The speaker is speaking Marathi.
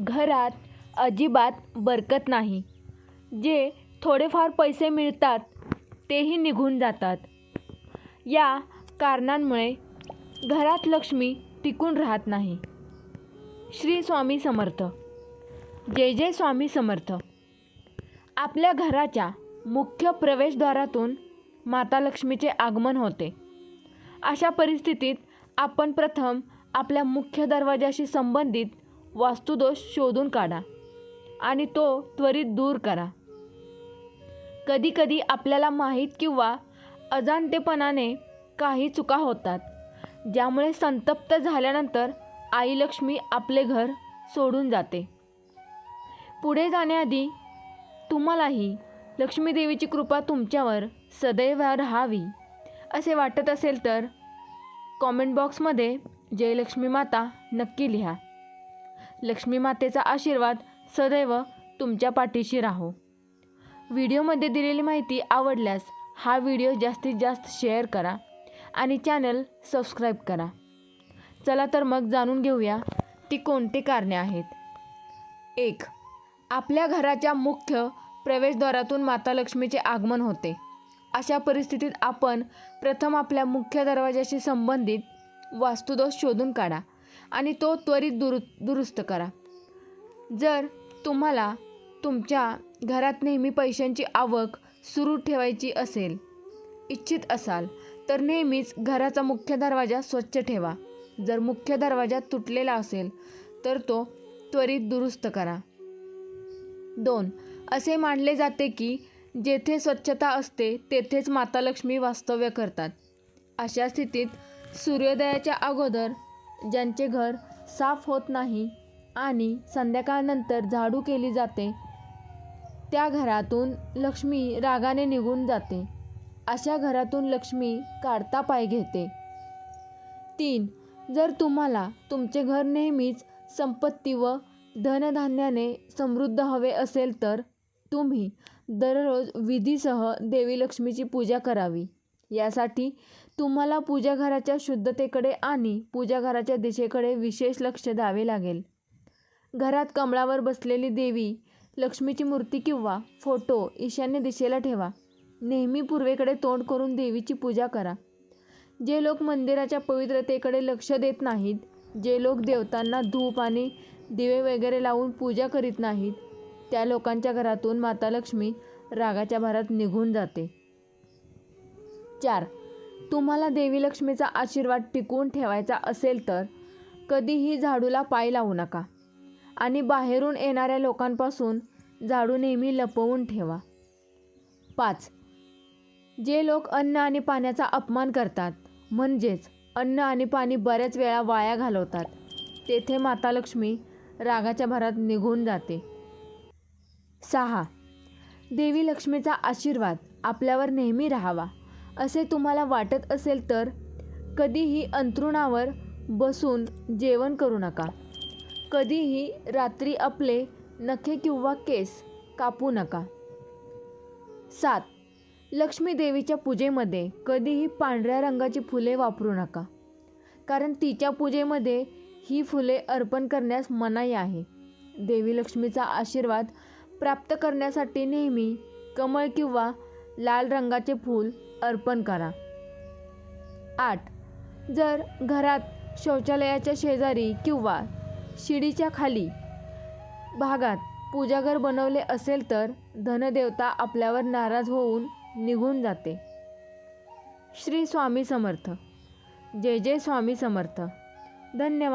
घरात अजिबात बरकत नाही. जे थोडेफार पैसे मिळतात तेही निघून जातात. या कारणांमुळे घरात लक्ष्मी टिकून राहत नाही. श्री स्वामी समर्थ. जय जय स्वामी समर्थ. आपल्या घराच्या मुख्य प्रवेशद्वारातून माता लक्ष्मीचे आगमन होते. अशा परिस्थितीत आपण प्रथम आपल्या मुख्य दरवाजाशी संबंधित वास्तुदोष शोधून काढा आणि तो त्वरित दूर करा. कधीकधी आपल्याला माहीत किंवा अजाणतेपणाने काही चुका होतात ज्यामुळे संतप्त झाल्यानंतर आई लक्ष्मी आपले घर सोडून जाते. पुढे जाण्याआधी तुम्हालाही लक्ष्मीदेवीची कृपा तुमच्यावर सदैव राहावी असे वाटत असेल तर कॉमेंट बॉक्समध्ये जयलक्ष्मी माता नक्की लिहा. लक्ष्मी मातेचा आशीर्वाद सदैव तुमच्या पाठीशी राहो. व्हिडिओमध्ये दिलेली माहिती आवडल्यास हा व्हिडिओ जास्तीत जास्त शेअर करा आणि चॅनल सबस्क्राईब करा. चला तर मग जाणून घेऊया ती कोणती कारणे आहेत. एक आपल्या घराच्या मुख्य प्रवेशद्वारातून माता लक्ष्मीचे आगमन होते. अशा परिस्थितीत आपण प्रथम आपल्या मुख्य दरवाजाशी संबंधित वास्तुदोष शोधून काढा. आणि तो त्वरित दुरु दुरुस्त करा. जर तुम्हाला तुमच्या घरात नेहमी पैशांची आवक सुरू ठेवायची असेल इच्छित असाल तर नेहमीच घराचा मुख्य दरवाजा स्वच्छ ठेवा. जर मुख्य दरवाजा तुटलेला असेल तर तो त्वरित दुरुस्त करा. दोन असे मानले जाते की जेथे स्वच्छता असते तेथेच माता लक्ष्मी वास्तव्य करतात. अशा स्थितीत सूर्योदयाच्या अगोदर ज्यांचे घर साफ होत नाही आणि संध्याकाळनंतर झाडू केली जाते त्या घरातून लक्ष्मी रागाने निघून जाते. अशा घरातून लक्ष्मी काढता पाय घेते. तीन जर तुम्हाला तुमचे घर नेहमीच संपत्ती व धनधान्याने समृद्ध हवे असेल तर तुम्ही दररोज विधीसह देवी लक्ष्मीची पूजा करावी. यासाठी तुम्हाला पूजाघराच्या शुद्धतेकडे आणि पूजाघराच्या दिशेकडे विशेष लक्ष द्यावे लागेल. घरात कमळावर बसलेली देवी लक्ष्मीची मूर्ती किंवा फोटो ईशान्य दिशेला ठेवा. नेहमी पूर्वेकडे तोंड करून देवीची पूजा करा. जे लोक मंदिराच्या पवित्रतेकडे लक्ष देत नाहीत जे लोक देवतांना धूप आणि दिवे वगैरे लावून पूजा करीत नाहीत त्या लोकांच्या घरातून माता लक्ष्मी रागाच्या भारात निघून जाते. चार. तुम्हाला देवी लक्ष्मीचा आशीर्वाद टिकवून ठेवायचा असेल तर कधीही झाडूला पाय लावू नका. आणि बाहेरून येणाऱ्या लोकांपासून झाडू नेहमी लपवून ठेवा. पाच. जे लोक अन्न आणि पाण्याचा अपमान करतात म्हणजेच अन्न आणि पाणी बऱ्याच वेळा वाया घालवतात तेथे माता लक्ष्मी रागाच्या भरात निघून जाते. सहा. देवी लक्ष्मीचा आशीर्वाद आपल्यावर नेहमी राहावा. असे तुम्हाला वाटत असेल तर कधीही अंथरुणावर बसून जेवण करू नका. कधीही रात्री आपले नखे किंवा केस कापू नका. सात. लक्ष्मी देवीच्या पूजेमध्ये कधीही पांढऱ्या रंगाची फुले वापरू नका. कारण तिच्या पूजेमध्ये ही फुले अर्पण करण्यास मनाई आहे. देवी लक्ष्मीचा आशीर्वाद प्राप्त करण्यासाठी नेहमी कमळ किंवा लाल रंगाचे फूल अर्पण करा. आठ. जर घरात शौचालयाच्या शेजारी किंवा शिडीच्या खाली भागात पूजाघर बनवले असेल तर धनदेवता आपल्यावर नाराज होऊन निघून जाते. श्री स्वामी समर्थ. जय जय स्वामी समर्थ. धन्यवाद.